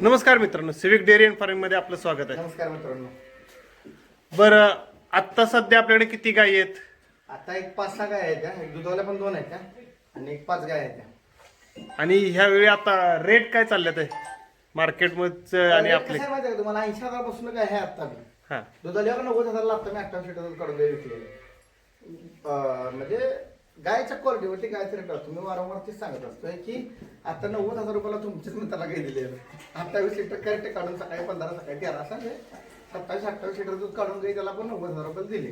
नमस्कार मित्रांनो civic dairy and फार्मिंगमध्ये आपलं स्वागत आहे. नमस्कार मित्रांनो. बरं आत्ता सध्या आपल्याकडे किती गायी आहेत? आता एक पाच सहा गाय आहेत त्या एक दुधावल्या पण दोन आहेत त्या आणि एक पाच गाय आहेत त्या आणि ह्यावेळी आता रेट काय चालल्यात आहे? मार्केटमध्ये आणि रेट आपले कसं आहे माहिती आहे का तुम्हाला? ऐंशी हजारापासून काय आहे आता मी हा. दुधावल्यावर नव्वद हजारला आता मी अठ्ठावीस लिटर दूध काढून म्हणजे गायच्या क्वालिटीवरती गायचं रेट असतो मी वारंवार तेच सांगत असतोय की आता नव्वद हजार रुपयाला तुमच्याच मित्राला काही दिले अठ्ठावीस लिटर करेक्ट काढून सकाळी पंधरा सकाळी तेरा असं सत्तावीस अठ्ठावीस लिटर दूध काढून गाई त्याला पण नव्वद हजार रुपये दिले.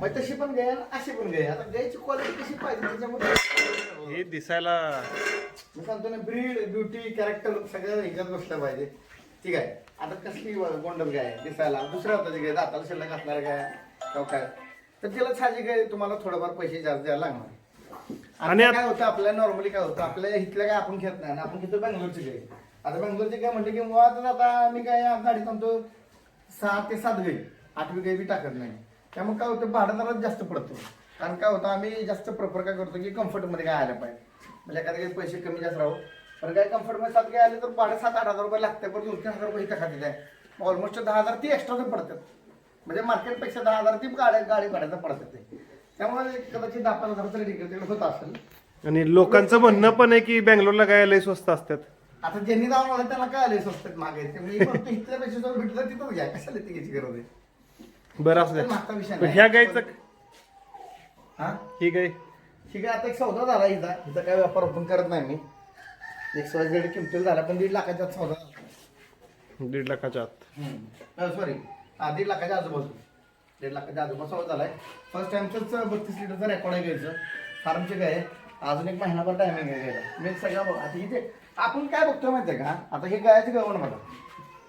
मग तशी पण गाय अशी पण गाय. आता गायची क्वालिटी कशी पाहिजे त्याच्यामुळे हे दिसायला मी सांगतो ना ब्रीड ब्युटी कॅरेक्टर सगळं ह्याच्यात बसलं पाहिजे. ठीक आहे. आता कसली गोंडल गाय दिसायला? दुसऱ्या होता गाय दाताला शिल्लक असणार गाय किंवा काय? तर तिला साहजिक आहे तुम्हाला थोडंफार पैसे जास्त द्यायला लागणार. आणि आणि आत- काय होतं आपल्या नॉर्मली काय होतं आपल्या इथल्या काय आपण घेत नाही ना आपण घेतो बँगलोरची गाय आता बँगलोरची काय म्हणते की मुळात आता मी काय गाडी थांबतो सहा ते सात गाई आठवी गाई बी टाकत नाही. त्यामुळे काय होतं भाडं जरा जास्त पडतो. कारण काय होतं आम्ही जास्त प्रेफर काय करतो की कम्फर्टमध्ये काय आलं पाहिजे. म्हणजे एखाद्या काही पैसे कमी जास्त राहू. पण काय कम्फर्टमध्ये सात गाय आले तर भाडं सात आठ हजार रुपये लागते पण दोन तीन हजार रुपये इथं खात्यात आहे. ऑलमोस्ट दहा हजार ती एक्स्ट्रा पडतात. म्हणजे मार्केटपेक्षा दहा हजार ती गाडी गाडी भाड्याचं पडतात ते. त्यामुळे कदाचित दहा हजार तिकडे होत असेल. आणि लोकांचं म्हणणं पण आहे की बँगलोरला गाय लय स्वस्त असतात. आता ज्यांनी जाऊन आलं त्याला काय आले स्वस्तात मागायचे फक्त इथल्या पैसे भेटलं तिथं घ्या कशाला ती घ्यायची गरज आहे? बरं असू द्या मागचा विषय पण नाही. ह्या गायचं हा? ही गाय ठीक आहे आता एक सौदा झाला इथं इथं काय व्यापार ओपन करत नाही मी. एक सौ दीड किमतीला झाला पण दीड लाखाचा सौदा झाला. दीड लाखाच्या आत. सॉरी हा दीड लाखाच्या आजूबाजू दीड लाखाच्या आजूबाजू सौदा झालाय. फर्स्ट टाइमचंच बत्तीस लिटरचा रेकॉर्ड आहे घ्यायचं. फार्मचे काय अजून एक महिनाभर टायमिंग आहे घ्यायला. मी सगळं बघ आता इथे आपण काय बघतोय माहितीये का? आता हे गायचं गवण बघा.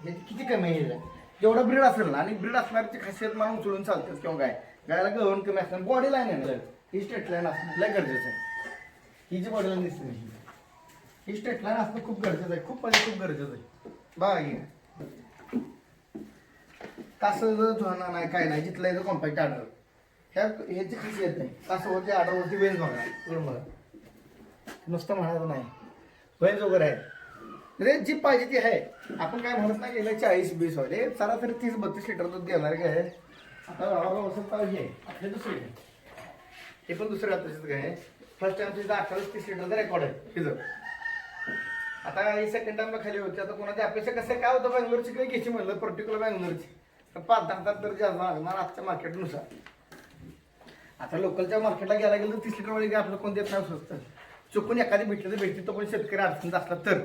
हे किती कमी आहे जेवढं ब्रीड असेल ना आणि ब्रीड असणारची खासियत मला उचलून चालतं किंवा काय? गायला गवण कमी असणार बॉडी लाईन आहे ना ही स्ट्रेट लाईन असणं लय गरजेचं आहे. ही जी बॉडी लाईन दिसते ही. स्ट्रेट लाईन असणं खूप गरजेचं आहे. खूप म्हणजे खूप गरजेचं आहे. बघा ही कसं होणार नाही काय नाही. जिथलं येतं कॉम्पॅक्ट आर्डर ह्या ह्याची खासियत नाही? कसं होते ऑर्डरवरती बघा. इकडून बघा. नुसतं म्हणायचं नाही. वेज वगैरे आहे रेट जी पाहिजे ती आहे. आपण काय म्हणत नाही गेलं चाळीस बीस वाले. सरासरी तीस बत्तीस लिटर दूध देणार काय? आहे आता वसंत आहे आपले दुसरे आहे. हे पण दुसरे आताच काय आहे फर्स्ट टाइम तिथं अठ्ठावीस तीस लिटरचा रेकॉर्ड आहे. तिथं आता ही सेकंड टाइमला खाली होती. आता कोणाची अपेक्षा कसं आहे, काय होतं? बँगलोरची काही घ्यायची म्हणलं? पर्टिक्युलर बँगलोरची. तर पाच दहा हजार तर जास्त लागणार आजच्या मार्केटनुसार आता लोकलच्या मार्केटला गेला गेलं तर तीस लिटर वाली आपलं कोण देत नाही स्वस्त. चुकून एखादी भेटली तर भेटली तो पण शेतकरी अडचणीत असला तर.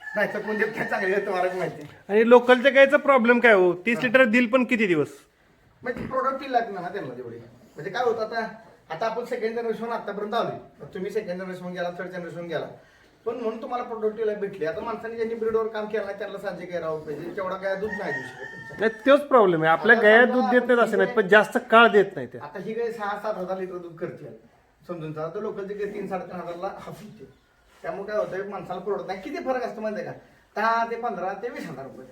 नाही तर कोण देत नाही चांगले तुम्हाला माहिती. आणि लोकलच्या गायचा प्रॉब्लेम काय हो? तीस लिटर दिल पण किती दिवस? म्हणजे प्रोडक्ट लागणार ना त्यांना तेवढी. म्हणजे काय होतं आता आता आपण सेकंड जनरेशन आतापर्यंत आलोय. तुम्ही सेकंड जनरेशन गेला थर्ड जनरेशन गेला. पण म्हणून तुम्हाला प्रोडक्टिव्ह भेटली. आता माणसाने ज्यांनी ब्रीडवर काम केलं नाही त्यांना साहजिक काय राहू पाहिजे. तेवढा काय दूध नाही देऊ शकत. नाही तोच प्रॉब्लेम आहे. आपल्या गाया दूध देत नाहीत असे नाहीत पण जास्त काळ देत नाही त्या आता ही काही सहा सात हजार लिटर दूध करते. समजून जा तर लोकांचे काही तीन साडेतीन हजारला हाफ होते त्यामुळे काय होतं माणसाला परवडत नाही. किती फरक असतो माहिती आहे का? दहा ते पंधरा ते वीस हजार रुपये.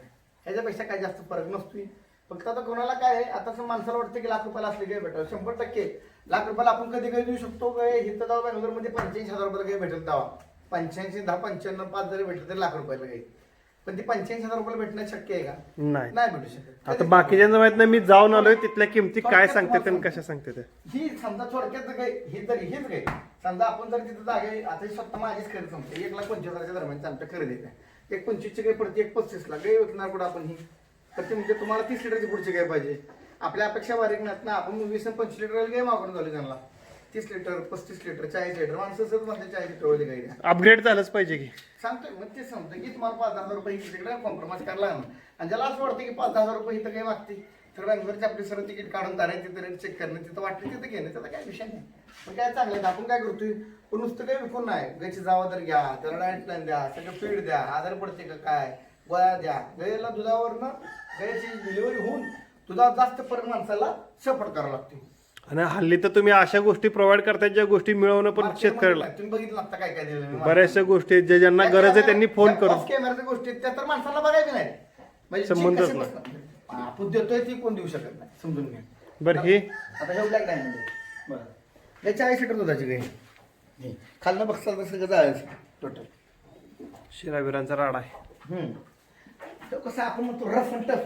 ह्याच्यापेक्षा काय जास्त फरक नसतोय. फक्त आता कोणाला काय आहे आता असं माणसाला वाटतं की लाख रुपयाला असले काय भेटेल शंभर टक्के. लाख रुपयाला आपण कधी कधी देऊ शकतो? काय इथं जाऊ बँगलोरमध्ये पंच्याऐंशी हजार रुपयाला काही भेटेल दावा पंच्याऐंशी दहा पंच्याण्णव पाच जरी भेटलं तरी लाख रुपयाला काही. पण ती पंच्याऐंशी हजार रुपयाला भेटणं शक्य आहे का? नाही. नाही भेटू शकत. आता बाकीच्यांचं माहीत नाही मी जाऊन आलोय तिथल्या किमती काय सांगते आणि कशा सांगते ते. ही समजा थोडक्यात काय ही तरी हीच काय समजा आपण जर तिथं जागे आता ही स्वतः माझीच खरेदी समजते एक लाख पंचवीस हजारच्या दरम्यान आमच्या खरेदी आहे. एक पंचवीसची काही पडते एक पस्तीस लाख. काही विकणार कुठं आपण ही? तर ते म्हणजे तुम्हाला तीस लिटरची पुढची काय पाहिजे. आपल्या अपेक्षा बारीक नाहीत ना. आपण वीस पंचवीस लिटर काय मागून झाले त्यांना. तीस लिटर पस्तीस लिटर चाळीस लिटर माणसं सहज म्हणते चाळीस लिटर गाडी द्या. अपग्रेड झालंच पाहिजे की. सांगतोय मग ते सांगतो की तुम्हाला पाच हजार रुपये तिकडे कॉम्प्रोमाइज करायला लागणार. आणि ज्याला असं वाटतं की पाच हजार रुपये इथं काही मागते तर बँगलोरचे आपले सर्व तिकीट काढून तारे तिथं रेट चेक करणं तिथं वाटलं तिथं घेणं त्याचा काय विषय नाही. पण काय चांगलं आहे, आपण काय करतोय पण नुसतं काही विकून नाही. गायची जावा तर घ्या त्याला डायट प्लॅन द्या सगळं फीड द्या आधार पडते का काय गोळ्या द्या. गायला दुधावरनं गायची डिलिव्हरी होऊन दुधावर जास्त पर माणसाला सपोर्ट करावं लागते. आणि हल्ली तर तुम्ही अशा गोष्टी प्रोव्हाइड करताय ज्या गोष्टी मिळवणं पण शेतकऱ्याला. तुम्ही बघितलं आता काय काय दिलं मी बऱ्याचशा गोष्टी आहेत, ज्या ज्यांना गरज आहे त्यांनी फोन करून. कॅमेराच्या गोष्टी आहेत, त्या तर माणसाला बघायची नाही. म्हणजे जी संबंधच कशी नाही. बसणार. आपण देतोय ती कोण देऊ शकत नाही समजून घ्या बरं हे? आता हे ब्लॅक डायमंड आहे. बरं. हे चाळीस लिटर दुधाची काही खालनं बघसाल तर सगळं टोटल शिराविरांचा राडा आहे. तो कसं आपण म्हणतो rough and tough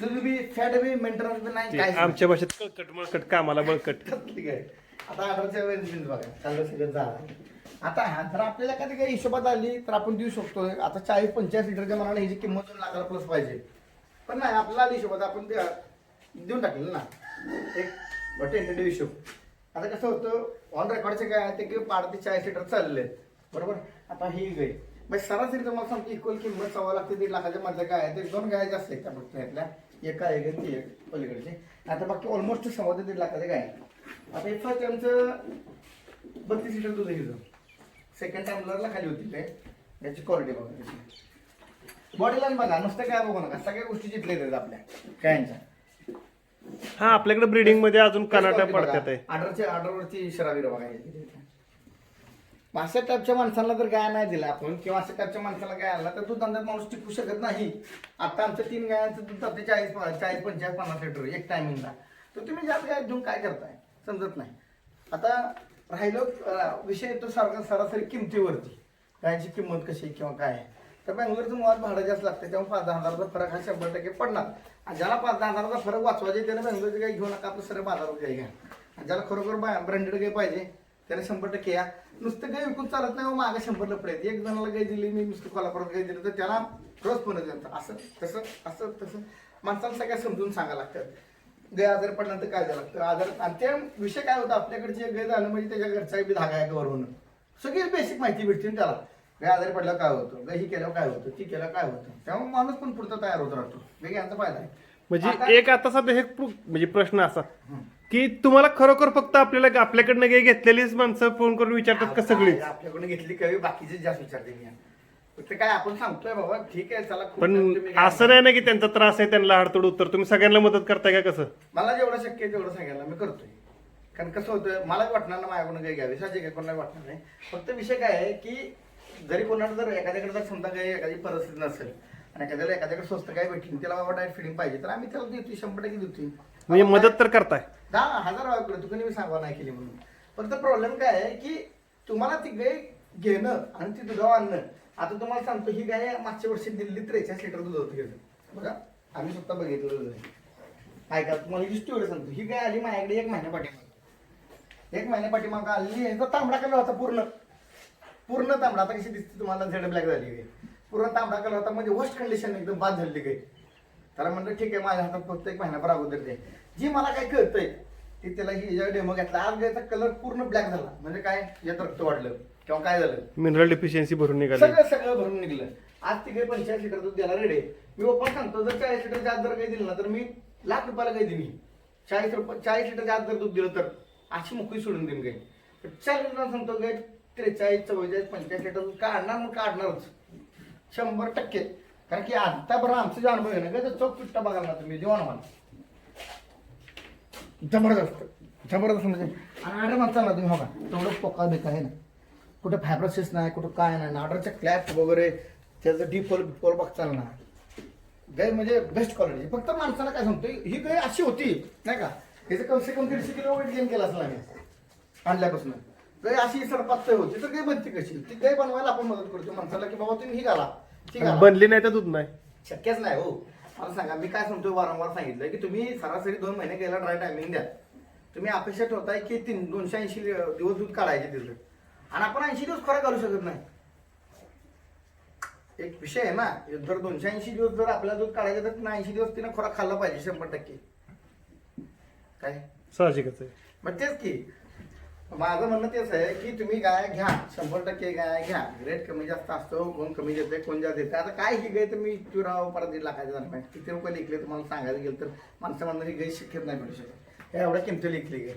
be fat be maintenance be नाही काय आमच्या भाषेत कळकट मळकट कामाला बळकट ठीक आहे आता वेळेस बघा चाललं सगळं झालं. आता हा जर आपल्याला कधी काही हिशोबात आली तर आपण देऊ शकतो आता चाळीस पंचेचाळीस लिटरच्या मनाने ह्याची किंमत दोन लाखाला प्लस पाहिजे. पण नाही आपल्याला आली हिशोबात आपण ते देऊन टाकलेलं ना. एक टेंटेटिव्ह हिशोब आता कसं होतं ऑन रेकॉर्डचे काय आहे ते की पाच ते चाळीस लिटर चालले बरोबर? आता ही गाय मग सरासरी तुम्हाला सांगतो इक्वल किंमत सव्वा लागते दीड लाखाच्या मध्ये काय आहे ते दोन गाय जास्त आहेत त्या फक्त एका एक आणि ती एक पलीकडची. आता बाकी ऑलमोस्ट सव्वा ते दीड लाखाचे आहे. आता हे फर्स्ट टाइमचं बत्तीस लिटर दूध हिचं सेकंड टाइमला खाली होती काय याची क्वालिटी बघा बॉडी लाईन बघा नुसतं काय बघू नका. सगळ्या गोष्टी जिथल्या आहेत आपल्या. गायांच्या हा आपल्याकडे ब्रिडिंगमध्ये अजून कनाटा पडतात आहे. ऑर्डरच्या ऑर्डरवरची शराबी बघा. अशा टाईपच्या माणसाला जर गाय नाही दिला आपण. किंवा अशा टाईपच्या माणसाला गाय आला तर दूध धंद्यात माणूस टिकू शकत नाही. आता आमचं तीन गायांचं दूध जाते चाळीस चाळीस पंचेचाळीस पन्नास लिटर एक टायमिंगला तर तुम्ही जास्त गाय घेऊन काय करताय? समजत नाही. आता राहिलो विषय येतो सारखा सरासरी किमतीवरती. गायची किंमत कशी किंवा काय आहे. तर बँगलोरचं मुळात भाडं जास्त लागतं त्यामुळे पाच दहा हजाराचा फरक हा शंभर टक्के पडणार. आणि ज्याला पाच दहा हजाराचा फरक वाचवायचे त्याने बँगलोरची गाय घेऊ नका आपलं सरळ बाजारात गाय घ्या. ज्याला खरोखर ब्रँडेड गाय पाहिजे त्याने शंभर टक्के या. नुसतं गाय विकून चालत नाही मागे शंभर लपडे आहेत एक जणाला गाय दिली मी नुसतं कोल्हापुरात गाय दिली तर त्याला क्रॉस पण असं तसं असं तसं. माणसाला सगळ्या समजून सांगायला लागतात. गाय आजार पडल्यानंतर काय झालं? लागतं आजार आणि ते विषय काय होता? आपल्याकडची एक गाय झालं म्हणजे त्याच्या घरचा बी धागा आहे कवर होणं सगळी बेसिक माहिती भेटते त्याला. गाय आजारी पडल्यावर काय होतं? गाय ही केल्यावर काय होतं? ती केल्यावर काय होतं? त्यामुळे माणूस पण पुढचा तयार होत राहतो. गाय यांचा फायदा आहे. म्हणजे एक आता सध्या हे म्हणजे प्रश्न असा. की तुम्हाला खरोखर फक्त आपल्याला आपल्याकडनं काही घेतलेलीच माणसं फोन करून विचारतात का सगळीच? आपल्याकडून घेतली कवी बाकीचे जास्त विचारते मी. फक्त काय आपण सांगतोय बाबा ठीक आहे चला खूप पण तुम्ही काय- असं नाही ना की त्यांचा त्रास आहे त्यांना हडतोड उत्तर. तुम्ही सगळ्यांना मदत करताय का कसं? मला जेवढं शक्य आहे तेवढं सांगायला मी करतोय. कारण कसं होतं मला वाटणार ना माझ्याकडून काही घ्यावी. साहजिक आहे कोणाला वाटणार नाही. फक्त विषय काय आहे की जरी कोणाला जर एखाद्याकडे जर समजा काही एखादी परिस्थिती नसेल आणि एखाद्याला एखाद्याकडे स्वस्त काय भेटली त्याला बाबा डायट फिडिंग पाहिजे तर आम्ही त्याला देतोय शंभर टक्के देतोय. म्हणजे मदत तर करताय. दहा हजार वेळा तू कोणी मी सांगा नाही केली म्हणून. फक्त प्रॉब्लेम काय आहे की तुम्हाला ती गाय घेणं आणि ती दुधावर आणणं आता तुम्हाला सांगतो ही गाय मागच्या वर्षी दिल्लीत त्रेचाळीस लिटर दूध होतं घेतं बघा आम्ही स्वतः बघितलेलं आहे. ऐका तुम्हाला ही स्टोरी सांगतो. ही गाय आली माझ्याकडे एक महिन्या पाठीमागे. एक महिन्या पाठीमागं आली याचा तांबडा कलर होता पूर्ण. पूर्ण तांबडा आता कशी दिसते तुम्हाला झेड ब्लॅक झाली पूर्ण तांबडा कलर होता म्हणजे वर्स्ट कंडिशन एकदम बाद झाली गाय. त्याला म्हणलं ठीक आहे माझ्या हातात फक्त एक महिनाभर अगोदर दे. जी मला काय कळतंय ती त्याला ही डेमो घेतला आज गायचा कलर पूर्ण ब्लॅक झाला. म्हणजे काय? यात रक्त वाढलं. किंवा काय झालं? मिनरल डिफिशियन्सी भरून निघाली. सगळं सगळं भरून निघलं. आज तिकडे पंचेचाळीस लिटर दूध द्यायला रेडी आहे. मी ओपन सांगतो जर चाळीस लिटरच्या आत जर काही दिलं ना तर मी लाख रुपयाला काही मी चाळीस रुपये चाळीस लिटरच्या आत जर दूध दिलं तर अशी मोकळी सोडून देईन काही. चाळीस लिटर सांगतो काय त्रेचाळीस चव्वेचाळीस पंचेचाळीस लिटर दूध काढणार मग काढणारच. शंभर टक्के. कारण की आता बरं आमचा जो अनुभव आहे ना का चौक पिट्टा बघायला ना तुम्ही जेवण मला. जबरदस्त जबरदस्त म्हणजे आणि म्हणता माणसाला तुम्ही हो बघा तेवढं पोका बेका आहे ना. कुठं फायब्रोसिस नाही कुठं काय नाही ऑर्डरच्या क्लॅप वगैरे त्याचं डिपोल बिपोल बघताल ना. गाय म्हणजे बेस्ट क्वालिटी फक्त माणसाला काय सांगतो ही गाय अशी होती नाही का? याचं कमसे कम दीडशे किलो वेट गेन केला असला आम्ही आणल्यापासून. गाय अशी सरपात होती तर गाय बनते कशी? ती गाय बनवायला आपण मदत करतो माणसाला की बाबा तुम्ही ही घाला. घाला बनली नाही तर दूध नाही. शक्यच नाही हो. मला सांगा मी काय सांगतो वारंवार सांगितलं की तुम्ही सरासरी दोन महिने गेला ड्राय टायमिंग द्या. तुम्ही अपेक्षा ठेवताय की तीन दोनशे ऐंशी दिवस दूध काढायचे तिथलं. आणि आपण ऐंशी दिवस खोराक घालू शकत नाही. एक विषय आहे ना जर दोनशे ऐंशी दिवस जर आपल्याला दूध काढायचं तर तिने ऐंशी दिवस तिने खोराक खाल्ला पाहिजे शंभर टक्के. काय? साहजिकच आहे. मग तेच की माझं म्हणणं तेच आहे की तुम्ही गाय घ्या शंभर टक्के गाय घ्या. रेट कमी जास्त असतो कोण कमी देते कोण जास्त देते आता काय ही गाय तर मी चुराव परत दीड लाखाच्या दरम्यान किती रुपये लिखले तुम्हाला सांगायला गेलं तर माणसं म्हणणं ही गाय शक्यत नाही भेटू शकत. हे एवढ्या किमती लिखली गाय.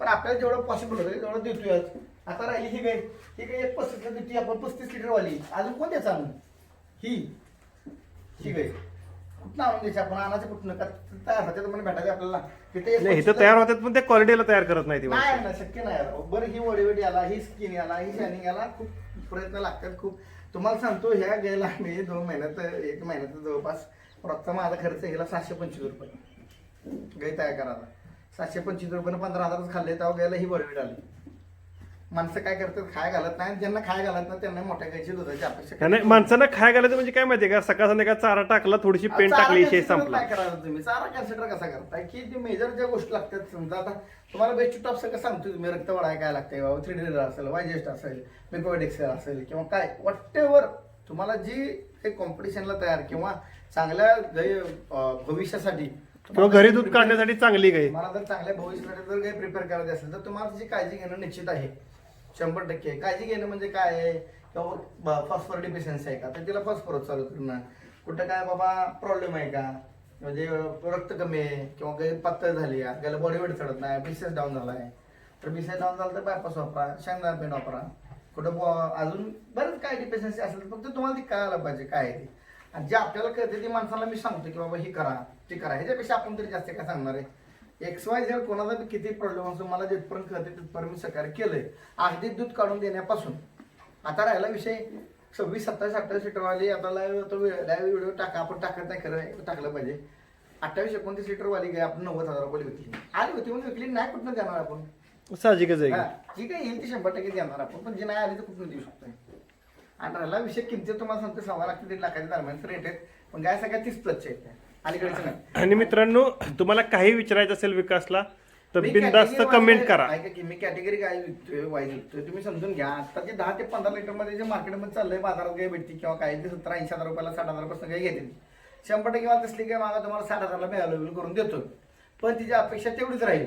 पण आपल्याला जेवढं पॉसिबल होतं तेवढं देतोयच. आता राहिली ही गाय. ही गाय एक पस्तीसला देतोय आपण पस्तीस लिटरवाली अजून कोण द्यायचं आणून? ही. ही गाय. कुठं आणून द्यायची आपण. आणायचं कुठनं? का तयार होते भेटायचे आपल्याला. तिथे एक नाही इथं 25 तयार होतात पण त्या क्वालिटीला तयार करत नाही ती नाही माणसं. ना शक्य नाही यार. बरं ही वडीवडी आला ही स्किन आला ही शायनिंग आला खूप प्रयत्न लागतात खूप. तुम्हाला सांगतो ह्या गेला मी दोन महिन्यात एक महिन्यात जवळपास. रोजचा माझा खर्च गेला सातशे पंचवीस रुपये. गाय तयार करायला. सातशे पंचवीस रुपये पंधरा हजारच खाल्ले तेव्हा गेला ही वडवीड आली. माणसं काय करतात खाय घालत नाही ज्यांना खाय घालत नाही त्यांना मोठ्या गायची दुधाची अपेक्षा नाही माणसांना खाय घालायचं म्हणजे काय माहितीये का? सकाळ संध्याकाळ चारा टाकला थोडीशी पेंट टाकली संपला. काय करायला तुम्ही? चारा कन्सिडर कसा करताय? की ती मेजर ज्या गोष्टी लागतात समजा आता तुम्हाला बेस्ट टॉप सगळं सांगतो तुम्ही? रक्त वाढाय काय लागतंय बाबा? थ्री डी असेल वायजेस्ट असेल मिकोवेड एक्सेल असेल किंवा काय? वॉट तुम्हाला जी काही कॉम्पिटिशनला तयार किंवा चांगल्या भविष्यासाठी किंवा घरी दूध काढण्यासाठी चांगली गाय तुम्हाला जर चांगल्या भविष्यासाठी जर काही प्रिपेअर करायचं असेल तर तुम्हाला त्याची काळजी घेणं निश्चित आहे. शंभर टक्के. काळजी घेणं म्हणजे काय आहे? किंवा फॉस्फर डिफिशियन्सी आहे का? तर तिला फॉस्फरस चालू करणं कुठं काय बाबा प्रॉब्लेम आहे का? म्हणजे रक्त कमी आहे किंवा काही पातळ झाली आहे. त्याला बॉडी वेट चढत नाही. बिसेस डाऊन झाला आहे तर बिसेस डाऊन झाला तर बायपास वापरा. शेंगदाणा पेन वापरा. कुठं बुवा अजून बरंच काय डिफिशियन्सी असेल तर फक्त तुम्हाला ती कळायला पाहिजे काय आहे ते. आणि जे आपल्याला कळते ती माणसाला मी सांगतो की बाबा हे करा ते करा. ह्याच्यापेक्षा आपण तरी जास्त काय सांगणार आहे? एक्स वाय झेड कोणाचा बी किती प्रॉब्लेम असतो मला जिथपर्यंत कळते तिथपर्यंत मी सहकार्य केलंय. अगदी दूध काढून देण्यापासून. आता राहिला विषय सव्वीस सत्तावीस अठ्ठावीस सीटरवाली आता लाईव्ह तो लाईव्ह व्हिडिओ टाका आपण टाकत नाही खरं टाकलं पाहिजे. अठ्ठावीस एकोणतीस सीटरवाली गाय आपण नव्वद हजार रुपये विकली. आली होती म्हणून विकली नाही कुठनं देणार आपण? साहजिकच आहे हा, जी काही येईल ती शंभर टक्के देणार आपण पण जी नाही आली तर कुठून देऊ शकतो आणि राहिला विषय किमती तुम्हाला सांगतो सव्वा लाख ते दीड लाखाच्या दरम्यान रेट आहेत. पण गाय सगळ्या तीस प्लसचे आहेत. त्या. अलीकडचे नाही. आणि मित्रांनो तुम्हाला काही विचारायचं असेल विकासला तर मी बिनधास्त category कमेंट wise- करा. ऐका की मी कॅटेगरी काय विकतोय वाईज विकतोय तुम्ही समजून घ्या. आता जे दहा ते पंधरा लिटरमध्ये जे मार्केटमध्ये चाललंय बाजारात गाय भेटते किंवा काय ते सत्तर ऐंशी हजार रुपयाला साठ हजारपासून गाय घेते शंभर टक्के मला तसली काय मागा तुम्हाला साठ हजारला मी अवेलेबल करून देतो. पण तिची अपेक्षा तेवढीच राहील.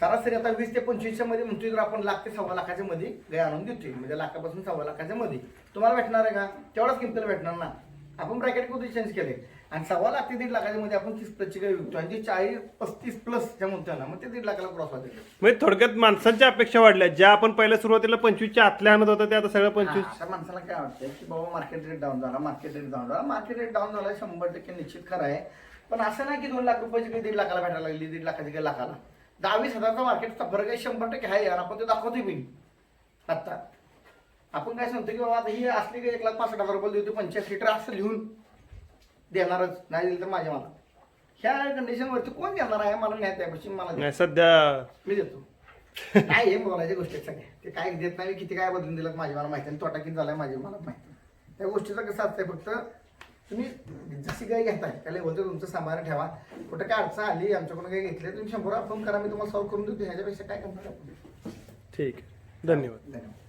सरासरी आता वीस ते पंचवीसच्या मध्ये म्हणतोय तर आपण लाख ते सव्वा लाखाच्या मध्ये गाय आणून देतोय. म्हणजे लाखापासून सव्वा लाखाच्या मध्ये तुम्हाला भेटणार आहे का? तेवढाच किमतीला भेटणार ना. आपण ब्रॅकेट कुठे चेंज केले आणि सव्वा लाख ते दीड लाखाच्या मध्ये आपण तीस प्लसची गाय विकतो. आणि जी चाळीस पस्तीस प्लस ज्या म्हणतोय ना मग ते दीड लाखाला क्रॉस होते म्हणजे थोडक्यात माणसांच्या अपेक्षा वाढल्या. ज्या आपण पहिल्या सुरुवातीला पंचवीसच्या आतल्या आणत होता ते आता सगळं पंचवीस आता माणसाला काय वाटतंय की बाबा मार्केट रेट डाऊन झाला मार्केट रेट डाऊन झाला. मार्केट रेट डाऊन झाला शंभर टक्के निश्चित खरं आहे. पण असं नाही की दोन लाख रुपयाची काही दीड लाखाला भेटायला लागली दीड लाखाची काही लाखाला. दहावीस हजारचा मार्केटचा फरक आहे शंभर टक्के आहे आणि आपण ते दाखवतोय मी. आता. आपण काय सांगतो की बाबा आता ही असली काही एक लाख पासष्ट हजार रुपये देतो पंच्याऐंशी लिटर असं लिहून. देणारच नाही दिलं तर माझ्या मला. ह्या कंडिशनवरती कोण देणार आहे? मला नाही त्यापाशी मला. नाही सध्या मी देतो. काय हे बोलायच्या गोष्टी आहेत सगळ्या. ते काय देत नाही किती काय बदलून दिलं माझी मला माहिती आणि तोटा किती झालाय माझी मला माहिती त्या गोष्टीचं कसं असतंय फक्त तुम्ही जशी काही घेताय त्या लेवलचं तुमचं सामान ठेवा. कुठं काय अडचण आली आमच्याकडून काही घेतली तुम्ही शंभर फोन करा मी तुम्हाला सॉल्व्ह करून देतो. ह्याच्यापेक्षा काय करणार आपण? ठीक आहे. धन्यवाद. धन्यवाद.